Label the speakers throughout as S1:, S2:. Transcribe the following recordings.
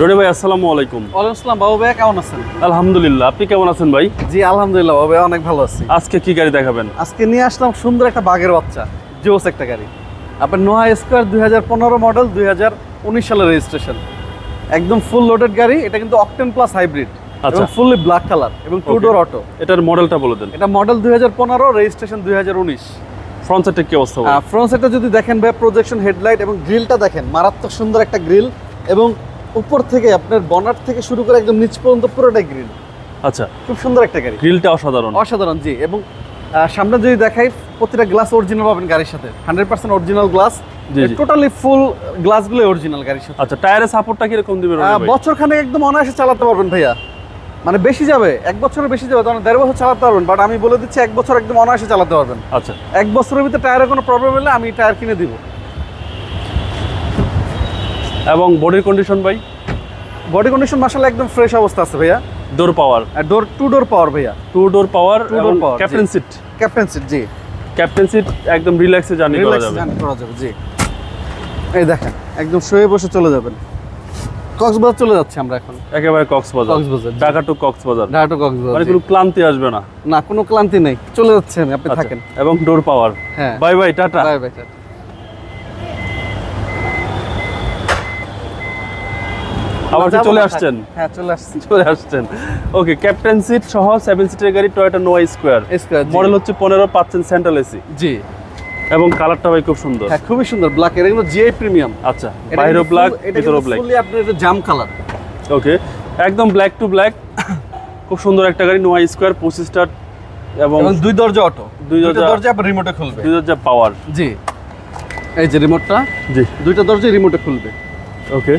S1: রনি ভাই আসসালামু আলাইকুম।
S2: ওয়ালাইকুম আসসালাম বাবু ভাইয়া কেমন আছেন?
S1: আলহামদুলিল্লাহ আপনি কেমন আছেন ভাই?
S2: জি আলহামদুলিল্লাহ বাবু অনেক ভালো আছি।
S1: আজকে কি গাড়ি দেখাবেন?
S2: আজকে নিয়ে আসলাম সুন্দর একটা বাঘের বাচ্চা জোস একটা গাড়ি। আপনার নোয়া স্কোয়ার দুই হাজার পনেরো মডেল দুই হাজার উনিশ সালের রেজিস্ট্রেশন একদম ফুল লোডেড গাড়ি এটা কিন্তু অকটেন প্লাস হাইব্রিড
S1: আচ্ছা।
S2: ফুললি ব্ল্যাক কালার এবং টু ডোর অটো
S1: এটার মডেলটা বলে দেন।
S2: এটা মডেল দুই হাজার পনেরো রেজিস্ট্রেশন দুই হাজার উনিশ।
S1: ফ্রন্ট সাইডের কি অবস্থা?
S2: ফ্রন্ট সাইডটা যদি দেখেন ভাই প্রজেকশন হেডলাইট এবং গ্রিলটা দেখেন মারাত্মক সুন্দর একটা গ্রিল এবং উপর থেকে আপনার বনার থেকে শুরু করে একদম নিচ পর্যন্ত পুরোটাই গ্রিল
S1: আচ্ছা।
S2: খুব সুন্দর একটা গাড়ি।
S1: গ্রিলটা অসাধারণ।
S2: অসাধারণ জি। এবং সামনে যদি দেখাই প্রতিটা গ্লাস অরিজিনাল পাবেন গাড়ির সাথে। Hundred percent original glass. Totally full গ্লাসগুলো অরিজিনাল গাড়ির সাথে।
S1: আচ্ছা টায়ারের সাপোর্টটা কীরকম দিবেন রনি
S2: বছর খানেক একদম অনায়াসে চালাতে পারবেন ভাইয়া। মানে বেশি যাবে এক বছরের বেশি যাবে তখন দেড় বছর চালাতে পারবেন। বাট আমি বলে দিচ্ছি এক বছর একদম অনায়াসে চালাতে পারবেন।
S1: আচ্ছা।
S2: এক বছরের ভিতরে টায়ারের কোনো প্রবলেম হলে আমি টায়ার কিনে দিব।
S1: এবং বডির কন্ডিশন ভাই?
S2: বডি কন্ডিশন মাসাল একদম ফ্রেশ অবস্থা আছে ভাইয়া।
S1: Door power
S2: door two door power ভাইয়া।
S1: টু ডোর পাওয়ার
S2: door
S1: এবং
S2: power,
S1: captain seat
S2: captain seat জি।
S1: ক্যাপ্টেন সিট একদম রিল্যাক্সে জার্নি করা যাবে।
S2: জার্নি করা যাবে জি। এই দেখেন একদম শুয়ে বসে চলে যাবেন। কক্সবাজার চলে যাচ্ছি আমরা এখন।
S1: একেবারে কক্সবাজার।
S2: কক্সবাজার,
S1: ঢাকা টু কক্সবাজার।
S2: ঢাকা টু কক্সবাজার
S1: মানে কোনো ক্লান্তি আসবে না।
S2: না কোনো ক্লান্তি নেই। চলে যাচ্ছে আমি আপনি
S1: আচ্ছা,
S2: থাকেন।
S1: এবং ডোর পাওয়ার
S2: হ্যাঁ।
S1: বাই বাই টাটা।
S2: বাই বাই
S1: আবার চলে আসছেন?
S2: হ্যাঁ চলে আসছি।
S1: চলে আসছেন। ওকে ক্যাপ্টেন সিট সহ সেভেন সিটের গাড়ি টয়োটা নোয়া স্কোয়ার মডেল হচ্ছে পনেরো পাচ্ছেন সেন্ট্রাল এসি
S2: জি।
S1: এবং কালারটা ভাই খুব সুন্দর।
S2: হ্যাঁ খুবই সুন্দর ব্ল্যাক এর এগুলো জিআই প্রিমিয়াম
S1: আচ্ছা বাইরেও ব্ল্যাক ভিতরেও ব্ল্যাক
S2: ফুলি আপনার এটা জাম কালার
S1: ওকে একদম ব্ল্যাক টু ব্ল্যাক খুব সুন্দর একটা গাড়ি নোয়া স্কোয়ার পঁচিশ স্টার এবং
S2: দুই দরজা অটো
S1: দুই দরজা-
S2: দরজা আপনার রিমোটে খুলবে।
S1: দুই হাজার পাওয়ার
S2: জি। এই যে রিমোটটা
S1: জি।
S2: দুইটা দরজা রিমোটে খুলবে।
S1: ওকে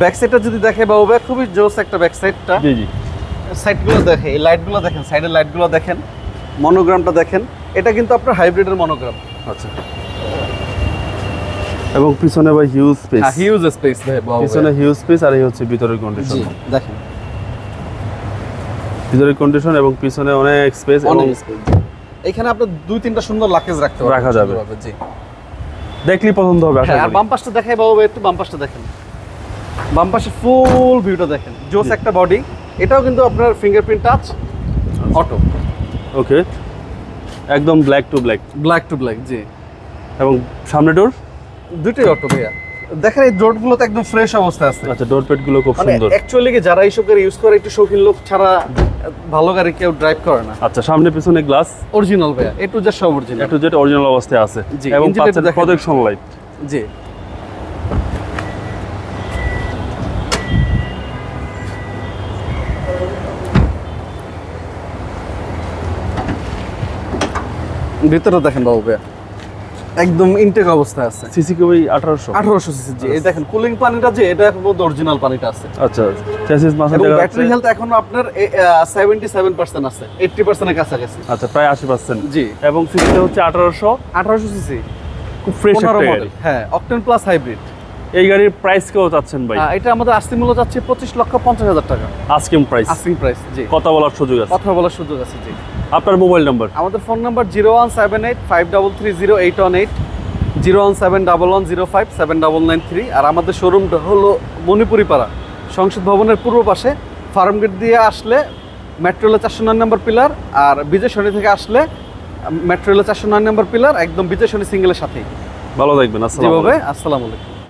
S2: ব্যাক সাইডটা যদি দেখে বাবু ভাই খুবই জোস একটা ব্যাক সাইডটা
S1: জি জি।
S2: সাইডগুলো দেখে এই লাইটগুলো দেখেন সাইডের লাইটগুলো দেখেন মনোগ্রামটা দেখেন। এটা কিন্তু আপনার হাইব্রিডের মনোগ্রাম।
S1: আচ্ছা। এবং পিছনে ভাই হিউজ স্পেস
S2: হিউজ স্পেস ভাই
S1: পিছনে হিউজ স্পেস আর এই হচ্ছে ভিতরের
S2: জি
S1: কন্ডিশন
S2: দেখেন।
S1: ভিতরের কন্ডিশন এবং পিছনে অনেক স্পেস
S2: অনেক স্পেস এখানে আপনার দুই তিনটা সুন্দর লাকেজ রাখতে পারবেন
S1: রাখা যাবে।
S2: জি।
S1: দেখলেই পছন্দ হবে
S2: হ্যাঁ আর। বাম পাশটা দেখাই বাবু একটু বাম পাশটা দেখেন। বাম পাশে ফুল ভিউটা দেখেন। জোস একটা বডি এটাও কিন্তু আপনার ফিঙ্গারপ্রিন্ট টাচ অটো
S1: ওকে একদম black to black
S2: black to black জি।
S1: এবং সামনে ডোর
S2: দুটোই অটো ভাইয়া। দেখেন এই ডোরগুলো তো একদম ফ্রেশ অবস্থায় আছে।
S1: আচ্ছা ডোর পেডগুলো খুব
S2: মানে
S1: সুন্দর।
S2: অ্যাকচুয়ালি কি যারা এইসব গাড়ি ইউজ করে একটু শৌখিন লোক ছাড়া ভালো গাড়ি কেউ ড্রাইভ করে না।
S1: আচ্ছা সামনে পিছনে গ্লাস
S2: অরিজিনাল ভাইয়া এ টু জেড সব অরিজিনাল
S1: একটু যেটা অরিজিনাল অবস্থায় আছে।
S2: জি,
S1: এবং
S2: একটু
S1: প্রজেকশন লাইট
S2: জি। ভিতরে দেখেন বাবু ভাইয়া। একদম ইনটেক অবস্থায় আছে।
S1: সিসি কবি আঠারোশো।
S2: আঠারোশো সিসি জি। এই দেখেন কুলিং পানিটা যে এটা এখন অরিজিনাল পানিটা আছে।
S1: আচ্ছা চেসিস মাসে
S2: ব্যাটারি হেলথ এখন আপনার সেভেন্টি সেভেন পার্সেন্ট আছে এইটটি পার্সেন্টের কাছাকাছি।
S1: আচ্ছা প্রায় আশি পার্সেন্ট
S2: জি।
S1: এবং সিসিটা হচ্ছে আঠারোশো?
S2: আঠারোশো সিসি।
S1: খুব ফ্রেশ একটা
S2: মডেল হ্যাঁ অকটেন প্লাস হাইব্রিড
S1: এই গাড়ির প্রাইস কেউ চাচ্ছেন ভাই?
S2: এটা আমাদের আস্তি মূল্য যাচ্ছে পঁচিশ লক্ষ পঞ্চাশ হাজার টাকা।
S1: আস্কিং প্রাইস
S2: আস্কিং প্রাইস জি।
S1: কথা বলার সুযোগ আছে।
S2: কথা বলার সুযোগ আছে জি।
S1: আপনার মোবাইল নাম্বার
S2: আমাদের phone number zero one seven eight five double three zero eight one eight zero one seven double one zero five seven double nine three আর আমাদের শোরুমটা হলো মণিপুরি পাড়া সংসদ ভবনের পূর্ব পাশে ফার্ম গেট দিয়ে আসলে মেট্রো রেলের চারশো নয় নম্বর পিলার আর বিজয় সরণি থেকে আসলে মেট্রো রেলের চারশো নয় নম্বর পিলার একদম বিজয় সিঙ্গেলের সাথেই।
S1: ভালো থাকবেন আসসালাম
S2: আসসালামু আলাইকুম।